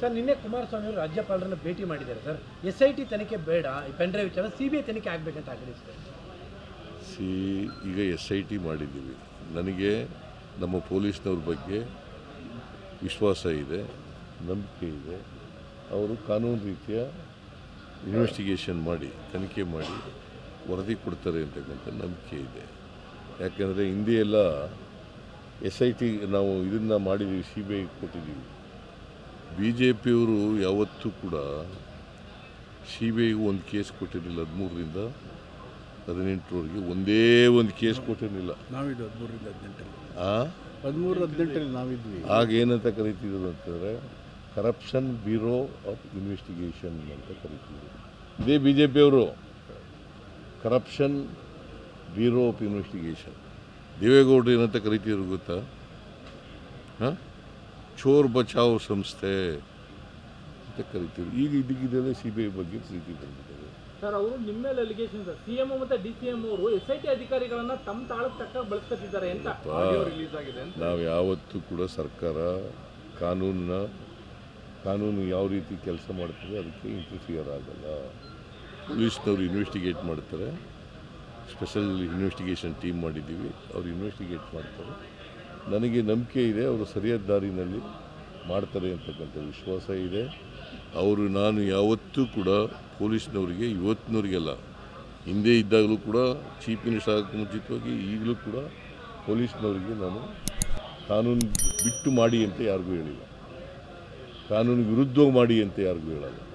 Sir, ನಿನ್ನೆ ಕುಮಾರಸ್ವಾಮಿ ಅವರು ರಾಜ್ಯಪಾಲರನ್ನ ಭೇಟಿ ಮಾಡಿದ್ದಾರೆ ಸರ್. ಎಸ್ ಐ ಟಿ ತನಿಖೆ ಬೇಡ, ಈ ಪೆನ್ಡ್ರೈವ್ ವಿಚಾರ ಸಿ ಬಿ ಐ ತನಿಖೆ ಆಗಬೇಕಂತ ಸರ್. ಸಿ, ಈಗ ಎಸ್ ಐ ಟಿ ಮಾಡಿದ್ದೀವಿ. ನನಗೆ ನಮ್ಮ ಪೊಲೀಸ್ನವ್ರ ಬಗ್ಗೆ ವಿಶ್ವಾಸ ಇದೆ, ನಂಬಿಕೆ ಇದೆ. ಅವರು ಕಾನೂನು ರೀತಿಯ ಇನ್ವೆಸ್ಟಿಗೇಷನ್ ಮಾಡಿ, ತನಿಖೆ ಮಾಡಿ ವರದಿ ಕೊಡ್ತಾರೆ ಅಂತಕ್ಕಂಥ ನಂಬಿಕೆ ಇದೆ. ಯಾಕೆಂದರೆ ಹಿಂದೆ ಎಲ್ಲ ಎಸ್ ಐ ಟಿ ನಾವು ಇದನ್ನು ಮಾಡಿದ್ದೀವಿ ಸಿ ಬಿ ಐ ಕೊಟ್ಟಿದ್ದೀವಿ ಬಿ ಜೆ ಪಿಯವರು ಯಾವತ್ತೂ ಕೂಡ ಸಿ ಬಿ ಐಗೂ ಒಂದು ಕೇಸ್ ಕೊಟ್ಟಿರಲಿಲ್ಲ ಹದಿಮೂರರಿಂದ ಹದಿನೆಂಟರವರೆಗೆ. ಒಂದೇ ಒಂದು ಕೇಸ್ ಕೊಟ್ಟಿರಲಿಲ್ಲ. ನಾವಿದ್ದು ಹದಿಮೂರರಿಂದ ಹದಿನೆಂಟರಲ್ಲಿ. ಆ? ಹದಿಮೂರು ಹದಿನೆಂಟರಲ್ಲಿ ನಾವಿದ್ವಿ. ಆಗ ಏನಂತ ಕರಿತಿದ್ರು ಅಂತಂದರೆ ಕರಪ್ಷನ್ ಬ್ಯೂರೋ ಆಫ್ ಇನ್ವೆಸ್ಟಿಗೇಷನ್ ಅಂತ ಕರಿತಿದ್ರು. ಇದೇ ಬಿ ಜೆ ಪಿಯವರು ಕರಪ್ಷನ್ ಬ್ಯೂರೋ ಆಫ್ ಇನ್ವೆಸ್ಟಿಗೇಷನ್ ದೇವೇಗೌಡರು ಏನಂತ ಕರಿತಿದ್ರು ಗೊತ್ತಾ? ಹಾಂ? ಚೋರ್ ಬಚಾವ್ ಸಂಸ್ಥೆ ಅಂತ ಕರಿತೀವಿ. ಈಗ ಇದಕ್ಕಿದ್ದಲ್ಲೇ ಸಿ ಬಿ ಐ ಬಗ್ಗೆ ಪ್ರೀತಿ ಬಂದಿದ್ದಾರೆ ಸರ್ ಅವರು ನಿಮ್ಮ ಮೇಲೆ ಅಲಿಗೇಷನ್ ಸರ್ ಸಿಎಂ ಮತ್ತು ಡಿ ಸಿ ಎಂ ಅವರು ಎಸ್ ಐ ಟಿ ಅಧಿಕಾರಿಗಳನ್ನ ತಮ್ಮ ತಾಳಕ್ಕೆ ತಕ್ಕ ಬಳಸ್ಕೊತಿದ್ದಾರೆ ಅಂತ ಆಡಿಯೋ ರಿಲೀಸ್ ಆಗಿದೆ ಅಂತ. ನಾವು ಯಾವತ್ತೂ ಕೂಡ ಸರ್ಕಾರ ಕಾನೂನನ್ನ ಕಾನೂನು ಯಾವ ರೀತಿ ಕೆಲಸ ಮಾಡ್ತದೆ ಅದಕ್ಕೆ ಇಂಟರ್ಫಿಯರ್ ಆಗಲ್ಲ. ಪೊಲೀಸ್ನವರು ಇನ್ವೆಸ್ಟಿಗೇಟ್ ಮಾಡ್ತಾರೆ. ಸ್ಪೆಷಲ್ ಇನ್ವೆಸ್ಟಿಗೇಷನ್ ಟೀಮ್ ಮಾಡಿದ್ದೀವಿ. ಅವ್ರು ಇನ್ವೆಸ್ಟಿಗೇಟ್ ಮಾಡ್ತಾರೆ. ನನಗೆ ನಂಬಿಕೆ ಇದೆ, ಅವರು ಸರಿಯಾದ ದಾರಿನಲ್ಲಿ ಮಾಡ್ತಾರೆ ಅಂತಕ್ಕಂಥ ವಿಶ್ವಾಸ ಇದೆ. ಅವರು, ನಾನು ಯಾವತ್ತೂ ಕೂಡ ಪೊಲೀಸ್ನವರಿಗೆ, ಇವತ್ತಿನವರಿಗೆಲ್ಲ, ಹಿಂದೆ ಇದ್ದಾಗಲೂ ಕೂಡ ಚೀಫ್ ಮಿನಿಸ್ಟರ್ ಆಗೋಕ್ಕೆ ಮುಂಚಿತವಾಗಿ, ಈಗಲೂ ಕೂಡ ಪೊಲೀಸ್ನವರಿಗೆ ನಾನು ಕಾನೂನು ಬಿಟ್ಟು ಮಾಡಿ ಅಂತ ಯಾರಿಗೂ ಹೇಳಿಲ್ಲ. ಕಾನೂನು ವಿರುದ್ಧವಾಗಿ ಮಾಡಿ ಅಂತ ಯಾರಿಗೂ ಹೇಳಲ್ಲ.